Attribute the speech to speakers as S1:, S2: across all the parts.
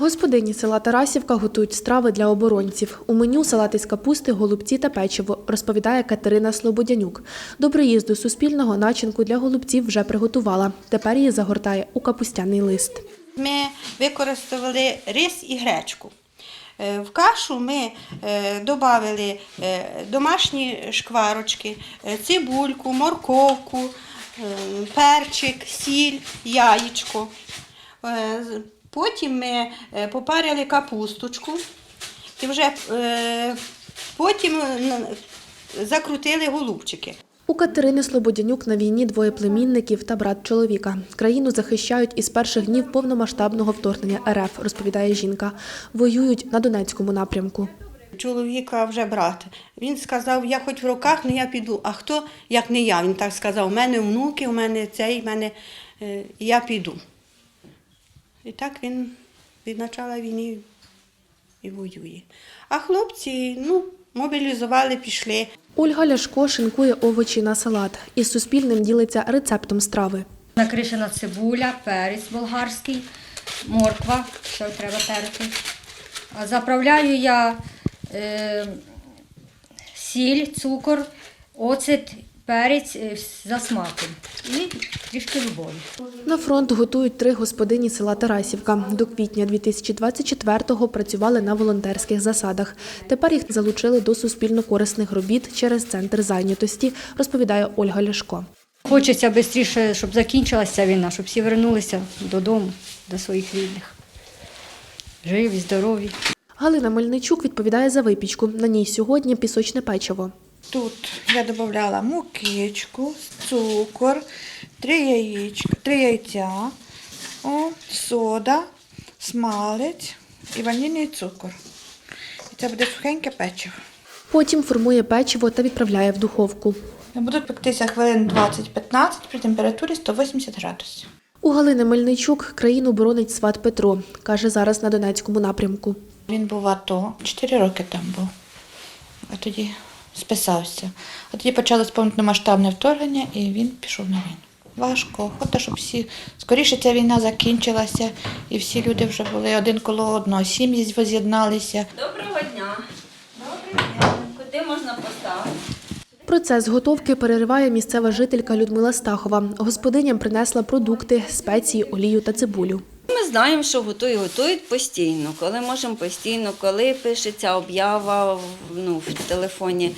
S1: Господині села Тарасівка готують страви для оборонців. У меню салати з капусти, голубці та печиво, розповідає Катерина Слободянюк. До приїзду Суспільного начинку для голубців вже приготувала. Тепер її загортає у капустяний лист.
S2: Ми використовували рис і гречку. Е, В кашу ми додали домашні шкварочки, е, цибульку, морковку, е, перчик, сіль, яєчко. Е, Потім ми е, попарили капусточку і вже е, потім закрутили голубчики.
S1: У Катерини Слободянюк на війні двоє племінників та брат чоловіка. Країну захищають із перших днів повномасштабного вторгнення РФ, розповідає жінка. Воюють на Донецькому напрямку.
S2: Чоловіка вже брат. Він сказав, я хоч в руках, але я піду. А хто, як не я? Він так сказав, у мене внуки, у мене цей, у мене я піду. І так він від початку війни і воює. А хлопці, ну, мобілізували, пішли.
S1: Ольга Ляшко шинкує овочі на салат. Із Суспільним ділиться рецептом страви.
S3: Накришена цибуля, перець болгарський, морква, що треба терти. А Заправляю я е, сіль, цукор, оцет, перець е, за смаком і трішки любові.
S1: На фронт готують три господині села Тарасівка. До квітня 2024-го працювали на волонтерських засадах. Тепер їх залучили до суспільно-корисних робіт через центр зайнятості, розповідає Ольга Ляшко.
S3: Хочеться швидше, щоб закінчилася війна, щоб всі вернулися додому, до своїх рідних. Живі, здорові.
S1: Галина Мельничук відповідає за випічку. На ній сьогодні пісочне печиво.
S4: Тут я додавала мукичку, цукор, три яєчка, три яйця, о, сода, смалець і ванільний цукор. І це буде сухеньке печиво.
S1: Потім формує печиво та відправляє в духовку.
S4: Будуть пектися хвилин 20-15 при температурі 180 градусів.
S1: У Галини Мельничук країну боронить сват Петро. Каже, зараз на Донецькому напрямку.
S4: Він був в АТО, 4 роки там був, а тоді списався. А тоді почалось повномасштабне вторгнення і він пішов на війну. Важко, хоча, щоб всі скоріше ця війна закінчилася, і всі люди вже були один коло одного, сім'ї воз'єдналися.
S5: Доброго дня. Доброго дня. Куди можна поставити?
S1: Процес готовки перериває місцева жителька Людмила Стахова. Господиням принесла продукти, спеції, олію та цибулю.
S5: Знаємо, що готують, готують постійно. Коли можемо постійно, коли пишеться об'ява ну, в телефоні.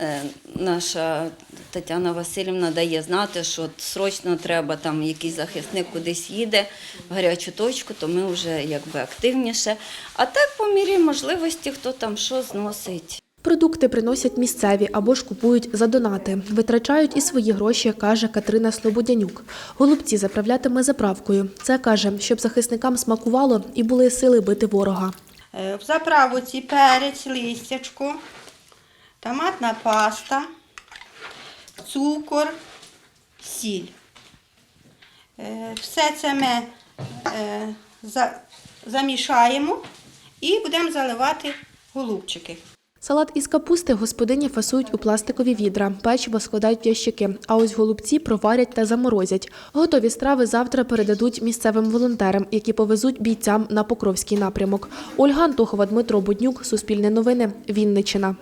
S5: е, Наша Тетяна Васильівна дає знати, що срочно треба там якийсь захисник кудись їде в гарячу точку, то ми вже якби активніше. А так, по мірі можливості, хто там що зносить.
S1: Продукти приносять місцеві або ж купують за донати. Витрачають і свої гроші, каже Катерина Слободянюк. Голубці заправлятиме заправкою. Це каже, щоб захисникам смакувало і були сили бити ворога.
S2: Е, В заправці перець, листячко, томатна паста, цукор, сіль. Е, Все це ми е, замішаємо і будемо заливати голубчики.
S1: Салат із капусти господині фасують у пластикові відра, печиво складають в ящики, а ось голубці проварять та заморозять. Готові страви завтра передадуть місцевим волонтерам, які повезуть бійцям на Покровський напрямок. Ольга Антохова, Дмитро Буднюк, Суспільне новини, Вінниччина.